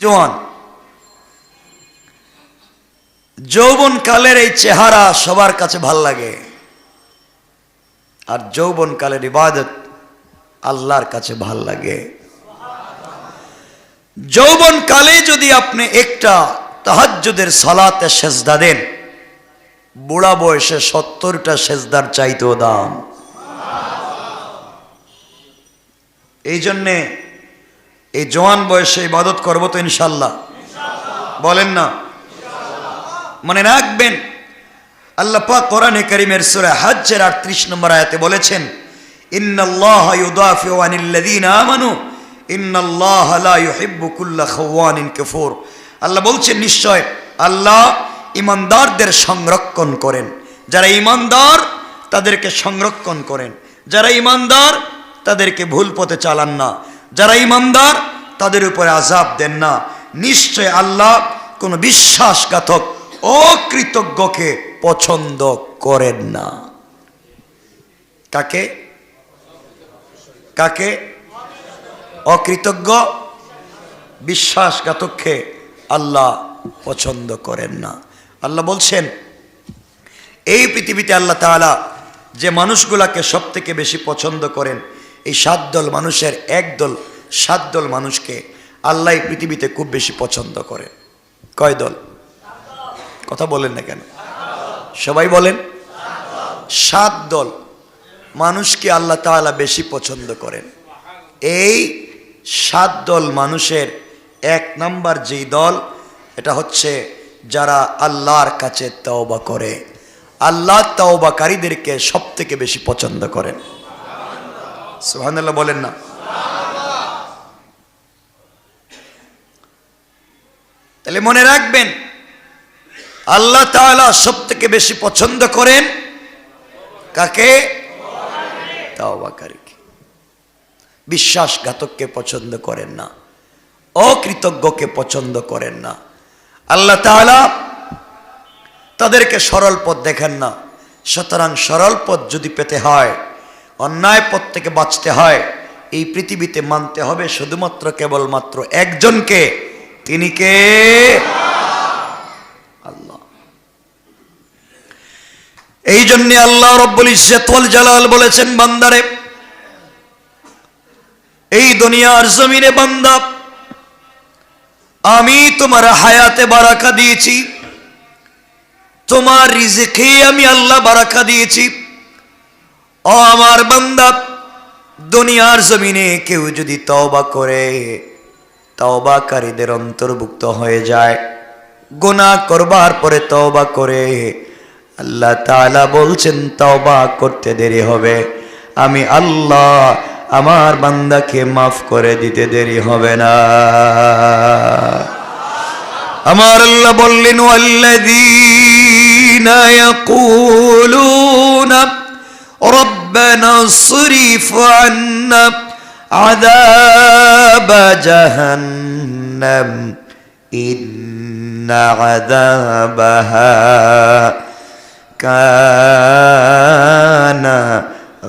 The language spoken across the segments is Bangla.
জোয়ান। যৌবন কালের এই চেহারা সবার কাছে ভালো লাগে। আর যৌবন কালের ইবাদত আল্লাহর কাছে ভালো লাগে। যৌবন কালে যদি আপনি একটা তাহাজ্জুদের সালাতে সেজদা দেন, বুড়া বয়সে সত্তরটা সেজদার চাইতেও দাম। এই জন্যে এই জওয়ান বয়সে ইবাদত করব তো ইনশাল্লাহ বলেন না। মনে রাখবেন, আল্লাহ পাক কোরআনে করিমের সূরা হজ্জের 38 নম্বর আয়াতে বলেছেন আল্লাহ বলছেন, নিশ্চয় আল্লাহ ইমানদারদের সংরক্ষণ করেন। যারা ইমানদার, তাদেরকে সংরক্ষণ করেন। যারা ইমানদার, তাদেরকে ভুল পথে চালান না। যারা ইমানদার, তাদের উপরে আজাব দেন না। নিশ্চয় আল্লাহ কোনো বিশ্বাসঘাতক, অকৃতজ্ঞকে পছন্দ করেন না। কাকে? কাকে? অকৃতজ্ঞ, বিশ্বাসঘাতককে আল্লাহ পছন্দ করেন না। আল্লাহ বলছেন, এই পৃথিবীতে আল্লাহ তাআলা যে মানুষগুলাকে সব থেকে বেশি পছন্দ করেন এই সাত দল মানুষের এক দল, সাত দল মানুষকে আল্লাহ পৃথিবীতে খুব বেশি পছন্দ করে। কয় দল? কথা বলেন না কেন? সবাই বলেন। সাত দল মানুষকে আল্লাহ তাআলা বেশি পছন্দ করেন। এই সাত দল মানুষের এক নাম্বার যেই দল, এটা হচ্ছে যারা আল্লাহর কাছে তওবা করে। আল্লাহ তওবাকারীদেরকে সব থেকে বেশি পছন্দ করেন। সুবহানাল্লাহ বলেন না। তাহলে মনে রাখবেন, আল্লাহ তাআলা সব থেকে বেশি পছন্দ করেন কাকে? তাওবাকারীকে বিশ্বাসঘাতককে পছন্দ করেন না, অকৃতজ্ঞকে পছন্দ করেন না। আল্লাহ তাআলা তাদেরকে সরল পথ দেখেন না, সুতরাং সরল পথ যদি পেতে হয় অন্যায় পথ থেকে বাঁচতে হয়। এই পৃথিবীতে মানতে হবে শুধুমাত্র কেবলমাত্র একজনকে। তিনি কে? আল্লাহ। এই জন্যে আল্লাহ রব্বুল ইজ্জতুল জালাল বলেছেন, বান্দারে, এই দুনিয়ার জমিনে বান্দা, আমি তোমার হায়াতে বারাকা দিয়েছি। তোমার রিজেকে আমি আল্লাহ বারাকা দিয়েছি। ও আমার বান্দা, দুনিয়ার জমিনে কেউ যদি তওবা করে, তওবাকারীদের অন্তর্ভুক্ত হয়ে যায়। গোনা করবার পরে তওবা করে, আল্লাহ তাআলা বলছেন, তওবা করতে দেরি হবে। আমি আল্লাহ আমার বান্দাকে মাফ করে দিতে দেরি হবে না। আমার আল্লাহ বললেন, ওয়াল্লাযীনা ইয়াকুলুনা রব্বানা সরিফ আন্না আযাব জাহান্নাম ইন্না আযাবাহা কানা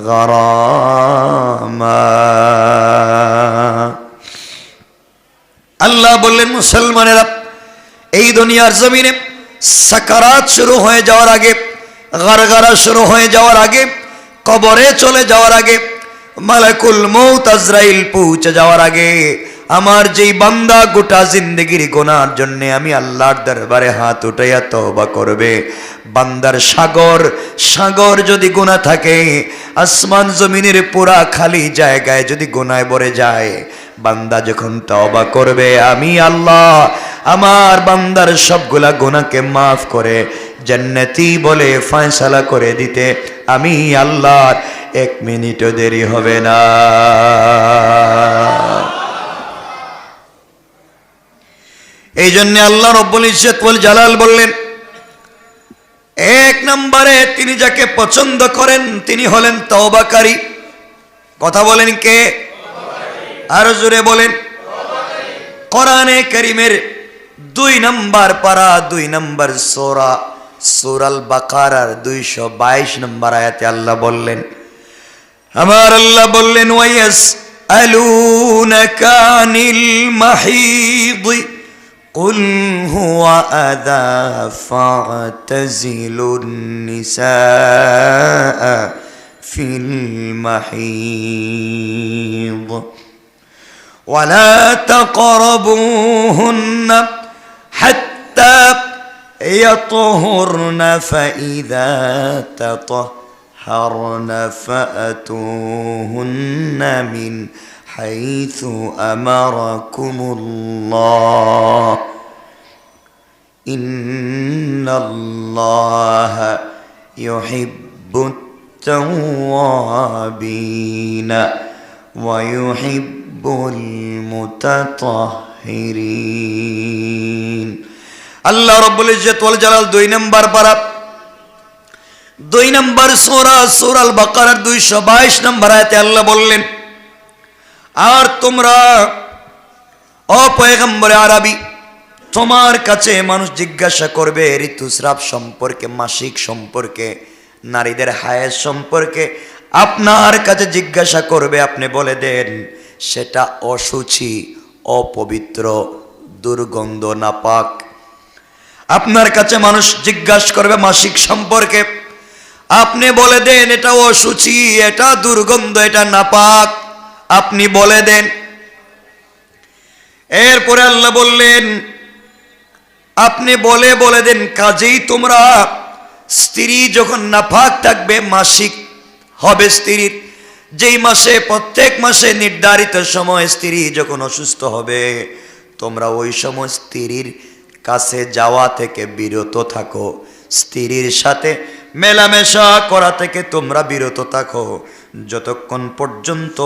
গরামা আল্লাহ বললেন, মুসলমানেরা, এই দুনিয়ার জমিনে সাকারাত শুরু হয়ে যাওয়ার আগে, গারগারা শুরু হয়ে যাওয়ার আগে কবরে চলে যাওয়ার আগে, মালাকুল মৌত আজরাইল পৌঁছে যাওয়ার আগে, আমার যেই বান্দা গোটা জিন্দগির গোনার জন্য আমি আল্লাহর দরবারে হাত উঠাইয়া তওবা করবে। বান্দার সাগর সাগর যদি গোনা থাকে, আসমান জমিনের পুরা খালি জায়গায় যদি গোনায় ভরে যায়, বান্দা যখন তওবা করবে, আমি আল্লাহ, আমার বান্দার সবগুলা গোনাকে মাফ করে জান্নাতি বলে ফয়সালা করে দিতে আমি আল্লাহর এক মিনিটও দেরি হবে না। এই জন্য আল্লাহ রব্বুল ইজ্জত ওয়াল জালাল বললেন, এক নম্বরে তিনি যাকে পছন্দ করেন তিনি হলেন তওবাকারী। কথা বলেন কে? আরও জোরে বলেন, কোরআনে করিমের দুই নম্বর পারা, দুই নম্বর সোরা। সুরাল বাকারার দুইশো বাইশ নম্বর আয়াতে আল্লাহ বললেন আমার আল্লাহ বললেন ওয়াইয়াস আলুনাকা আনিল মাহিদ قل هو أذى فاعتزلوا النساء في المحيض ولا تقربوهن حتى يطهرن فإذا تطهرن فأتوهن من حيث أمركم الله. إن الله يحب التوابين ويحب المتطهرين. আল্লাহ রব্বুল ইজ্জত ওয়াল জালাল দুই নম্বর পারা। দুই নম্বর সূরা সূরা আল বাকারার 222 নম্বর আয়াতে আল্লাহ বললেন, আর তোমরা ও পয়গম্বরে আরবি, তোমার কাছে মানুষ জিজ্ঞাসা করবে ঋতুস্রাব সম্পর্কে, মাসিক সম্পর্কে, নারীদের হায়ের সম্পর্কে। আপনার কাছে জিজ্ঞাসা করবে, আপনি বলে দেন, সেটা অসুচি অপবিত্র, দুর্গন্ধ, নাপাক আপনার কাছে মানুষ জিজ্ঞাসা করবে মাসিক সম্পর্কে। আপনি বলে দেন, এটা অসুচি এটা দুর্গন্ধ, এটা নাপাক। আপনি বলে দেন। এরপরে আল্লাহ বললেন, আপনি বলে বলে দেন, কাজেই তোমরা স্ত্রী যখন নাফাক থাকবে, মাসিক হবে স্ত্রীর। যেই মাসে, প্রত্যেক মাসে নির্ধারিত সময় স্ত্রী যখন অসুস্থ হবে, তোমরা ওই সময় স্ত্রীর কাছে যাওয়া থেকে বিরত থাকো। স্ত্রীর সাথে মেলামেশা করা থেকে তোমরা বিরত থাকো। যতক্ষণ পর্যন্ত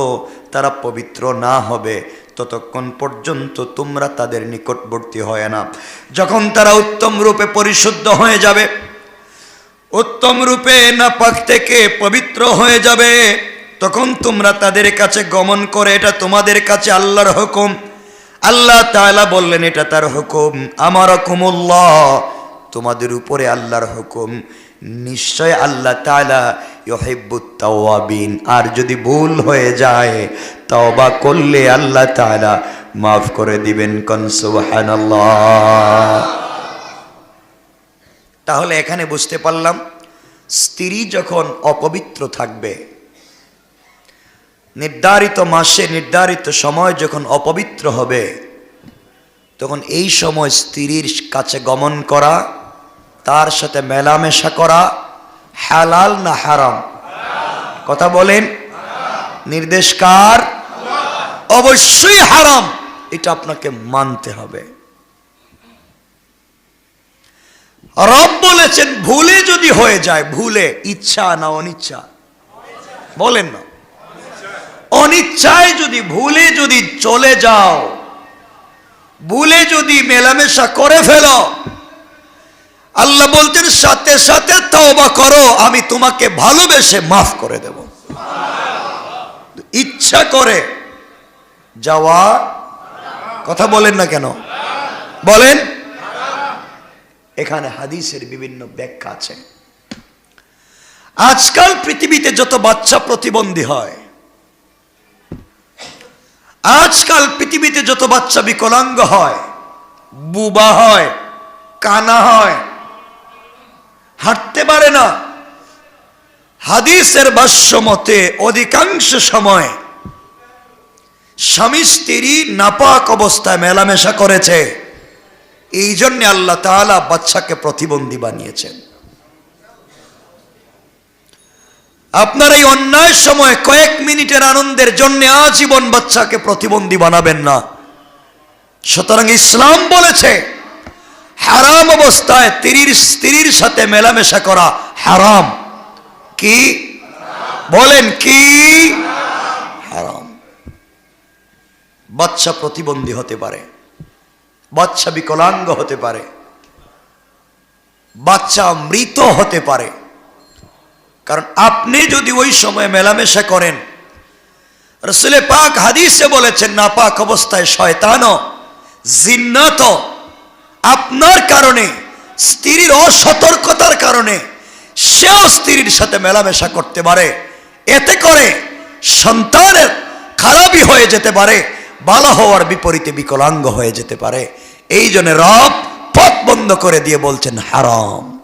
তারা পবিত্র না হবে, ততক্ষণ পর্যন্ত তোমরা তাদের নিকটবর্তী হয় না। যখন তারা উত্তম রূপে পরিশুদ্ধ হয়ে যাবে, উত্তম রূপে নাপাক থেকে পবিত্র হয়ে যাবে, তখন তোমরা তাদের কাছে গমন করে, এটা তোমাদের কাছে আল্লাহর হুকুম। আল্লাহ তাআলা বললেন, এটা তার হুকুম। আমার হুকুমুল্লাহ তোমাদের উপরে আল্লাহর হুকুম। নিশ্চয় আল্লাহ তাআলা ইউহিব্বুত তাওয়াবিন। আর যদি ভুল হয়ে যায়, তওবা করলে আল্লাহ তাআলা মাফ করে দিবেন। কোন সুবহানাল্লাহ। তাহলে এখানে বুঝতে পারলাম, স্ত্রী যখন অপবিত্র থাকবে নির্ধারিত মাসে, নির্ধারিত সময় যখন অপবিত্র হবে, তখন এই সময় স্ত্রীর কাছে গমন করা, তার সাথে মেলামেশা করা, হালাল না হারাম? কথা বলেন। নির্দেশ কার অবশ্যই হারাম। এটা আপনাকে মানতে হবে। রব বলেছেন, ভুলে যদি হয়ে যায়, ভুলে, ইচ্ছা না অনিচ্ছা। বলেন না। অনিচ্ছায় যদি ভুলে যদি চলে যাও, ভুলে যদি মেলামেশা করে ফেলো, আল্লাহ বলতেন সাথে সাথে তওবা করো, আমি তোমাকে ভালোবেসে মাফ করে দেব। ইচ্ছা করে যাওয়া, কথা বলেন না কেন? বলেন। এখানে হাদিসের বিভিন্ন ব্যাখ্যা আছে। আজকাল পৃথিবীতে যত বাচ্চা প্রতিবন্ধী হয় আজকাল পৃথিবীতে যত বাচ্চা বিকলাঙ্গ হয়, বুবা হয়, কানা হয়, হাঁটতে পারে না, হাদিসের ভাষ্য মতে অধিকাংশ সময় স্বামী স্ত্রী নাপাক অবস্থায় মেলামেশা করেছে। এই জন্য আল্লাহ তাআলা বাচ্চাকে প্রতিবন্ধী বানিয়েছেন। আপনার এই অন্যায় সময় কয়েক মিনিটের আনন্দের জন্য আজীবন বাচ্চাকে প্রতিবন্ধী বানাবেন না। সুতরাং ইসলাম বলেছে, হারাম অবস্থায় স্ত্রীর স্ত্রীর সাথে মেলামেশা করা হারাম। কি? বলেন কি? হারাম। বাচ্চা প্রতিবন্ধী হতে পারে, বাচ্চা বিকলাঙ্গ হতে পারে, বাচ্চা মৃত হতে পারে। কারণ আপনি যদি ওই সময় মেলামেশা করেন রসুলে পাক হাদিসে বলেছেন না পাক অবস্থায় শয়তানও জিন্নাত আপনার কারণে, স্ত্রীর অসতর্কতার কারণে সেও স্ত্রীর সাথে মেলামেশা করতে পারে। এতে করে সন্তানের খারাপই হয়ে যেতে পারে ভালো হওয়ার বিপরীতে বিকলাঙ্গ হয়ে যেতে পারে। এই জন্য রব পথ বন্ধ করে দিয়ে বলছেন, হারাম।